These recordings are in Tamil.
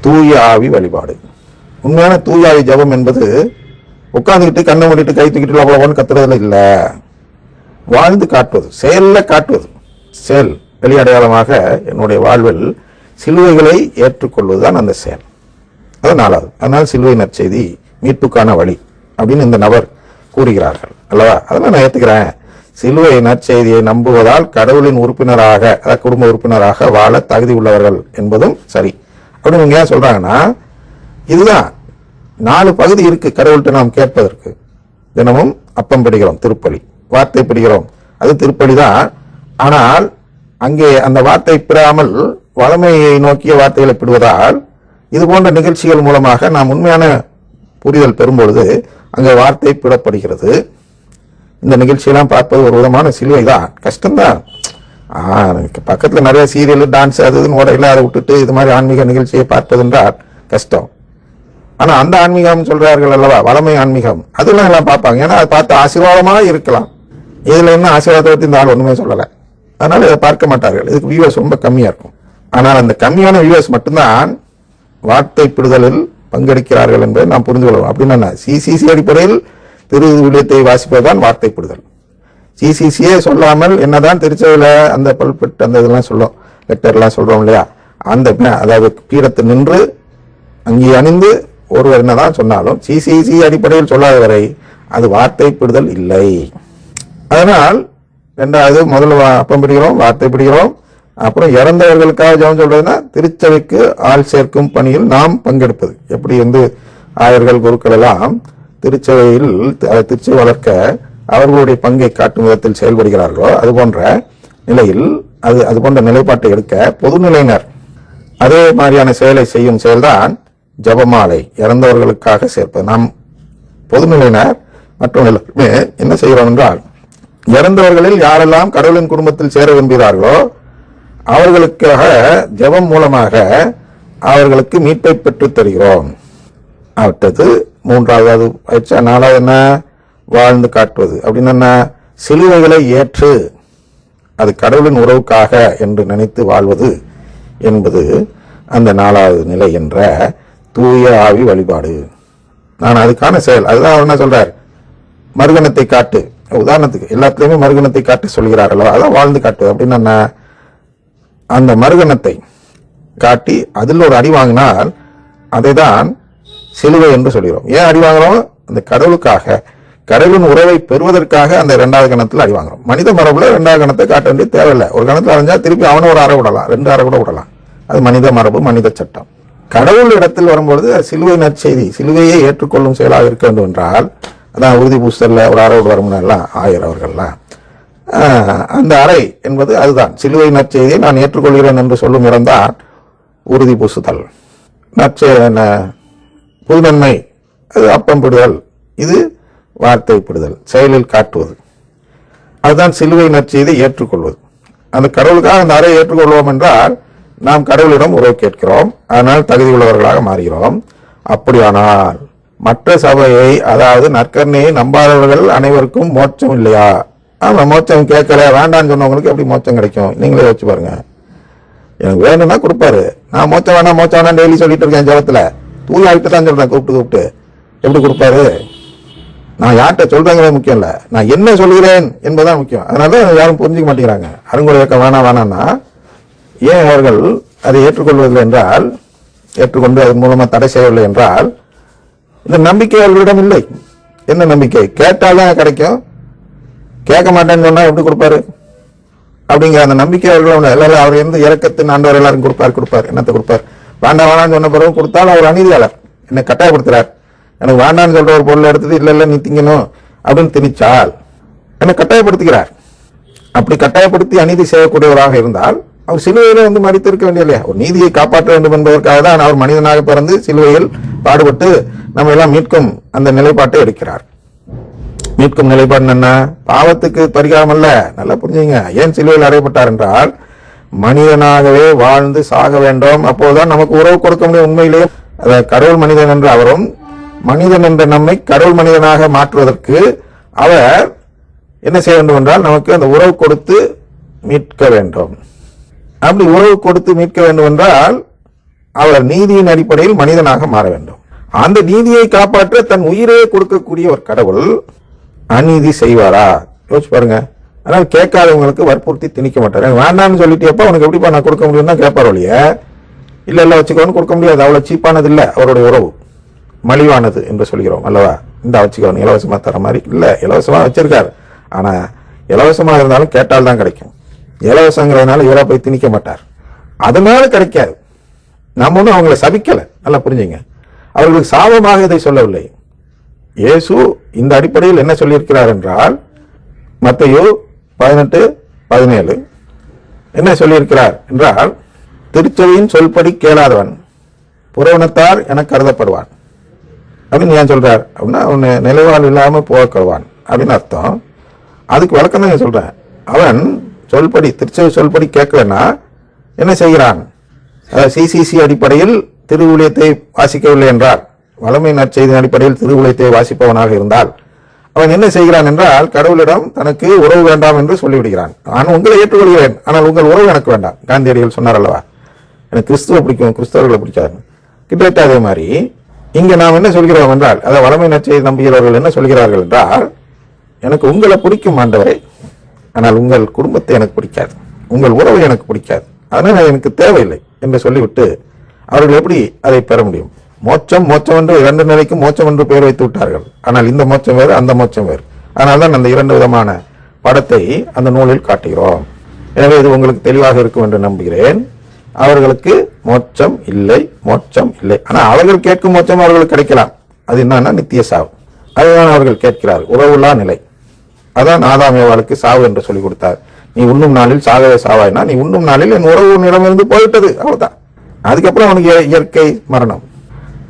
தூய ஆவி வழிபாடு. உண்மையான தூய ஆவி ஜெபம் என்பது உட்காந்துக்கிட்டு கண்ணை மூடிட்டு கை தூக்கிட்டு அவ்வளோன்னு கத்துறதுல இல்லை. வாழ்ந்து காட்டுவது செயலில் காட்டுவது. செயல் வெளியடையாளமாக என்னுடைய வாழ்வில் சிலுவைகளை ஏற்றுக்கொள்வதுதான் அந்த செயல். அது நாலாவது. அதனால் சிலுவை நற்செய்தி மீட்புக்கான வழி அப்படின்னு இந்த நபர் கூறுகிறார்கள். அல்லவா? அதெல்லாம் நான் ஏற்றுக்கிறேன் சிலுவை நற்செய்தியை நம்புவதால் கடவுளின் உறுப்பினராக அதாவது குடும்ப உறுப்பினராக வாழ தகுதி உள்ளவர்கள் என்பதும் சரி. அப்படின்னு இவங்க ஏன் சொல்கிறாங்கன்னா இதுதான் நாலு பகுதி இருக்கு கடவுள்கிட்ட நாம் கேட்பதற்கு. தினமும் அப்பம் பிடிக்கிறோம் திருப்பலி. வார்த்தை பிடிக்கிறோம். அது திருப்பலி தான். ஆனால் அங்கே அந்த வார்த்தை பெறாமல் வளமையை நோக்கிய வார்த்தைகளை பிடுவதால் இது போன்ற நிகழ்ச்சிகள் மூலமாக நாம் உண்மையான புரிதல் பெறும்பொழுது அங்கே வார்த்தை பிடப்படுகிறது. இந்த நிகழ்ச்சியெல்லாம் பார்ப்பது ஒரு விதமான சிலுவை தான் கஷ்டம்தான். பக்கத்துல நிறைய சீரியல் டான்ஸ் அது இதுன்னு ஓடையில அதை விட்டுட்டு இது மாதிரி ஆன்மீக நிகழ்ச்சியை பார்ப்பதென்றால் கஷ்டம். ஆனா அந்த ஆன்மீகம் சொல்றார்கள் அல்லவா? வளமை ஆன்மீகம். அதெல்லாம் எல்லாம் பார்ப்பாங்க. ஏன்னா அதை பார்த்து ஆசீர்வாதமா இருக்கலாம். இதுல என்ன ஆசீர்வாதத்தை பற்றி இந்த ஆள் ஒண்ணுமே சொல்லல. அதனால இதை பார்க்க மாட்டார்கள். இதுக்கு வியூவர்ஸ் ரொம்ப கம்மியா இருக்கும். ஆனால் அந்த கம்மியான வியூவர்ஸ் மட்டும்தான் வார்த்தை பிடுதலில் பங்கெடுக்கிறார்கள் என்பதை நாம் புரிந்து கொள்ளலாம். அப்படின்னா சிசிசி அடிப்படையில் திரு விடயத்தை வாசிப்பதுதான் வார்த்தை பிடுதல் சிசிசியே சொல்லாமல் என்னதான் திருச்சபையில அந்த பல்பெட் அந்த இதெல்லாம் சொல்லும் லெட்டர்லாம் சொல்றோம் இல்லையா? அந்த அதாவது பீடத்து நின்று அங்கே அணிந்து ஒருவர் என்னதான் சொன்னாலும் சிசிசி அடிப்படையில் சொல்லாத வரை அது வார்த்தை பிடுதல் இல்லை. அதனால் ரெண்டாவது முதல்ல அப்பம் பிடிக்கிறோம் வார்த்தை பிடிக்கிறோம் அப்புறம் இறந்தவர்களுக்காக ஜெபம் சொல்றதுன்னா திருச்சபைக்கு ஆள் சேர்க்கும் பணியில் நாம் பங்கெடுப்பது. எப்படி வந்து ஆயர்கள் குருக்கள் எல்லாம் திருச்சபையில் திருச்சபை வளர்க்க அவர்களுடைய பங்கை காட்டும் விதத்தில் செயல்படுகிறார்களோ அது போன்ற நிலையில் அது அது போன்ற நிலைப்பாட்டை எடுக்க பொதுநிலையினர் அதே மாதிரியான செயலை செய்யும் செயல்தான் ஜெபமாலை இறந்தவர்களுக்காக சேர்ப்பது. நாம் பொதுநிலையினர் மற்றும் எல்லாருமே என்ன செய்கிறோம் என்றால் இறந்தவர்களில் யாரெல்லாம் கடவுளின் குடும்பத்தில் சேர விரும்புகிறார்களோ அவர்களுக்காக ஜெபம் மூலமாக அவர்களுக்கு மீட்பை பெற்றுத் தருகிறோம். அடுத்தது மூன்றாவது அது ஆயிடுச்சா? நாலாவது என்ன? வாழ்ந்து காட்டுவது. அப்படின்னு சிலுவைகளை ஏற்று அது கடவுளின் உறவுக்காக என்று நினைத்து வாழ்வது என்பது அந்த நாலாவது நிலை என்ற தூய ஆவி வழிபாடு. நான் அதுக்கான செயல் அதுதான் அவர் என்ன சொல்றார்? மறுகணத்தை காட்டு. உதாரணத்துக்கு எல்லாத்துலேயுமே மறுகணத்தை காட்டு சொல்கிறார்களோ அதான் வாழ்ந்து காட்டு அப்படின்னு என்ன அந்த மறுகணத்தை காட்டி அதில் ஒரு அடி வாங்கினால் அதை தான் சிலுவை என்று சொல்கிறோம். ஏன் அடி வாங்குறோம்? அந்த கடவுளுக்காக. கடவுளின் உறவை பெறுவதற்காக அந்த இரண்டாவது கணத்தில் அடி வாங்குறோம். மனித மரபுல இரண்டாவது கணத்தை காட்ட வேண்டிய தேவையில்லை. ஒரு கணத்தில் அடைஞ்சா திருப்பி அவனை ஒரு அறை விடலாம் ரெண்டு அறை கூட விடலாம். அது மனித மரபு மனித சட்டம். கடவுள் இடத்தில் வரும்பொழுது சிலுவை நற்செய்தி சிலுவையை ஏற்றுக்கொள்ளும் செயலாக இருக்க வேண்டும் என்றால் அதான் உறுதி பூசல்ல ஒரு அறை விட எல்லாம் ஆயர் அவர்கள்லாம். அந்த அறை என்பது அதுதான். சிலுவை நற்செய்தியை நான் ஏற்றுக்கொள்கிறேன் என்று சொல்லும் இடம்தான் உறுதி பூசுதல். நற்செ புதுநன்மை அது அப்பம் பிடுதல். இது வார்த்தைப்படுதல் செயலில் காட்டுவது. அதுதான் சிலுவை நற்செய்தை ஏற்றுக்கொள்வது. அந்த கடவுளுக்காக அந்த அறையை ஏற்றுக்கொள்வோம் என்றால் நாம் கடவுளிடம் உறவு கேட்கிறோம். அதனால் தகுதி உள்ளவர்களாக மாறுகிறோம். அப்படியானால் மற்ற சபையை அதாவது நற்கரணையை நம்பாதவர்கள் அனைவருக்கும் மோட்சம் இல்லையா? ஆமாம் மோட்சம் கேட்கல வேண்டாம்னு சொன்னவங்களுக்கு எப்படி மோட்சம் கிடைக்கும்? நீங்களே வச்சு பாருங்க. எனக்கு வேணும்னா கொடுப்பாரு. நான் மோச்சம் வேணாம் மோச்சம் வேணாம் டெய்லி சொல்லிட்டு இருக்கேன் ஜபத்துல. தூய் ஆகிட்டு தான் சொல்கிறேன் கூப்பிட்டு கூப்பிட்டு. எப்படி கொடுப்பாரு? நான் யார்கிட்ட சொல்றேங்கிறது முக்கியம் இல்ல. நான் என்ன சொல்கிறேன் என்பதுதான் முக்கியம். அதனால யாரும் புரிஞ்சுக்க மாட்டேங்கிறாங்க. அருங்குறை இயக்கம் வேணாம் வேணாம்னா ஏன் அவர்கள் அதை ஏற்றுக்கொள்வதில்லை என்றால் ஏற்றுக்கொண்டு அதன் மூலமா தடை செய்யவில்லை என்றால் இந்த நம்பிக்கை அவர்களிடம் இல்லை. என்ன நம்பிக்கை? கேட்டால்தான் கிடைக்கும். கேட்க மாட்டேன்னு சொன்னா எப்படி கொடுப்பாரு? அப்படிங்கிற அந்த நம்பிக்கை அவர்களும் அவர் எந்த இறக்கத்தின் ஆண்டவர் எல்லாரும் கொடுப்பார் கொடுப்பார். என்னத்தை கொடுப்பார்? வேண்டாம் வேணாம்னு சொன்ன பிறகு கொடுத்தாலும் அவர் அநீதியாளர். என்னை கட்டாயப்படுத்துறார். எனக்கு வேண்டாம்னு சொல்ற ஒரு பொருளை எடுத்தது இல்லை இல்லை நீ திங்கணும் அப்படின்னு திணிச்சால் என்னை கட்டாயப்படுத்துகிறார். அப்படி கட்டாயப்படுத்தி அநீதி செய்யக்கூடியவராக இருந்தால் அவர் சிலுவையில வந்து மறித்திருக்க வேண்டிய இல்லையா? ஒரு நீதியை காப்பாற்ற வேண்டும் என்பதற்காக தான் அவர் மனிதனாக பிறந்து சிலுவையில் பாடுபட்டு நம்ம எல்லாம் மீட்கும் அந்த நிலைப்பாட்டை எடுக்கிறார். மீட்கும் நிலைப்பாடு என்ன? பாவத்துக்கு பரிகாரம் அல்ல. நல்லா புரிஞ்சுங்க. ஏன் சிலுவையில் அறையப்பட்டார் என்றால் மனிதனாகவே வாழ்ந்து சாக வேண்டும். அப்போதுதான் நமக்கு உறவு கொடுக்க முடியும் உண்மையிலேயே. அதை கடவுள் மனிதன் என்று அவரும் மனிதன் என்ற நம்மை கடவுள் மனிதனாக மாற்றுவதற்கு அவர் என்ன செய்ய வேண்டும் என்றால் நமக்கு அந்த உறவு கொடுத்து மீட்க வேண்டும். அப்படி உறவு கொடுத்து மீட்க வேண்டும் என்றால் அவர் நீதியின் அடிப்படையில் மனிதனாக மாற வேண்டும். அந்த நீதியை காப்பாற்ற தன் உயிரையே கொடுக்கக்கூடிய ஒரு கடவுள் அநீதி செய்வாரா? யோசிச்சு பாருங்க. ஆனால் கேட்காதவங்களுக்கு வற்புறுத்தி திணிக்க மாட்டாரு. வேண்டாம்னு சொல்லிட்டியப்ப உனக்கு எப்படிப்பா நான் கொடுக்க முடியும்னா கேட்பார் ஒழிய இல்லை இல்லை வச்சுக்கோன்னு கொடுக்க முடியாது. அவ்வளோ சீப்பானது இல்லை அவருடைய உறவு. மலிவானது என்று சொல்கிறோம் அல்லவா? இந்த வச்சுக்கோன்னு இலவசமாக தர மாதிரி இல்லை இலவசமாக வச்சிருக்காரு. ஆனால் இலவசமாக இருந்தாலும் கேட்டால் தான் கிடைக்கும். இலவசங்கிறதுனால இவராக போய் திணிக்க மாட்டார். அதனால கிடைக்காது. நம்ம ஒன்றும் அவங்களை சபிக்கலை. நல்லா புரிஞ்சுங்க. அவர்களுக்கு சாபமாக இதை சொல்லவில்லை. இயேசு இந்த அடிப்படையில் என்ன சொல்லியிருக்கிறார் என்றால் மத்தையோ பதினெட்டு பதினேழு என்ன சொல்லியிருக்கிறார் என்றால் திருச்சபையின் சொல்படி கேளாதவன் புறவனத்தார் என கருதப்படுவான். அப்படின்னு ஏன் சொல்கிறார் அப்படின்னா அவன் நிலைவாழ் இல்லாமல் போகப்படுவான் அப்படின்னு அர்த்தம். அதுக்கு விளக்கம் தான் சொல்கிறேன் அவன் சொல்படி திருச்சபை சொல்படி கேட்கலன்னா என்ன செய்கிறான்? சிசிசி அடிப்படையில் திருவுளியத்தை வாசிக்கவில்லை என்றால் வளமை நற்செய்தியின் அடிப்படையில் திருவுளியத்தை வாசிப்பவனாக இருந்தால். அவன் என்ன செய்கிறான் என்றால் கடவுளிடம் தனக்கு உறவு வேண்டாம் என்று சொல்லிவிடுகிறான். நான் உங்களை ஏற்றுக்கொள்கிறேன். ஆனால் உங்கள் உறவு எனக்கு வேண்டாம். காந்தியடிகள் சொன்னார் அல்லவா? எனக்கு கிறிஸ்துவ பிடிக்கும் கிறிஸ்தவர்களை பிடிக்காது கிட்டத்தட்ட அதே மாதிரி இங்க நாம் என்ன சொல்கிறோம் என்றால் அதாவது வளமை நற்செய்தி நம்புகிறவர்கள் என்ன சொல்கிறார்கள் என்றால் எனக்கு உங்களை பிடிக்கும் ஆண்டவரே ஆனால் உங்கள் குடும்பத்தை எனக்கு பிடிக்காது. உங்கள் உறவு எனக்கு பிடிக்காது. அதனால் எனக்கு தேவையில்லை என்று சொல்லிவிட்டு அவர்கள் எப்படி அதை பெற முடியும்? மோட்சம் மோட்சம் என்று இரண்டு நிலைக்கும் மோட்சம் என்று பெயர் வைத்து விட்டார்கள். ஆனால் இந்த மோட்சம் வேறு அந்த மோட்சம் வேறு. அதனால் தான் அந்த இரண்டு விதமான படத்தை அந்த நூலில் காட்டுகிறோம். எனவே இது உங்களுக்கு தெளிவாக இருக்கும் என்று நம்புகிறேன். அவர்களுக்கு மோட்சம் இல்லை மோட்சம் இல்லை. ஆனால் அவர்கள் கேட்கும் மோட்சம் அவர்களுக்கு கிடைக்கலாம். அது என்னன்னா நித்திய சாவு. அதுதான் அவர்கள் கேட்கிறார். உறவுலா நிலை. அதான் ஆதாம் சாவு என்று சொல்லி கொடுத்தார். நீ உண்ணும் நாளில் சாகவே சாவாய்னா நீ உண்ணும் நாளில் என் உறவு உன்னிடமிருந்து போயிட்டது அவ்வளோதான் அதுக்கப்புறம் அவனுக்கு இய- இயற்கை மரணம்.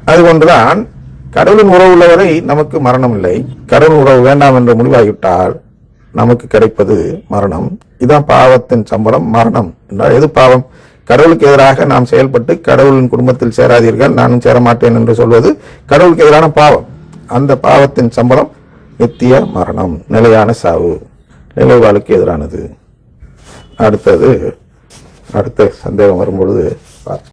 அது ஒன்றுதான் கடவுளின் உறவு உள்ளவரை நமக்கு மரணம் இல்லை. கடவுள் உறவு வேண்டாம் என்று முடிவாகிவிட்டால் நமக்கு கிடைப்பது மரணம். இதுதான் பாவத்தின் சம்பளம் மரணம். என்றால் எது பாவம்? கடவுளுக்கு எதிராக நாம் செயல்பட்டு கடவுளின் குடும்பத்தில் சேராதீர்கள். நானும் சேர மாட்டேன் என்று சொல்வது கடவுளுக்கு எதிரான பாவம். அந்த பாவத்தின் சம்பளம் நித்திய மரணம் நிலையான சாவு. நிலைவாளுக்கு எதிரானது. அடுத்தது அடுத்த சந்தேகம் வரும்பொழுது பார்ப்போம்.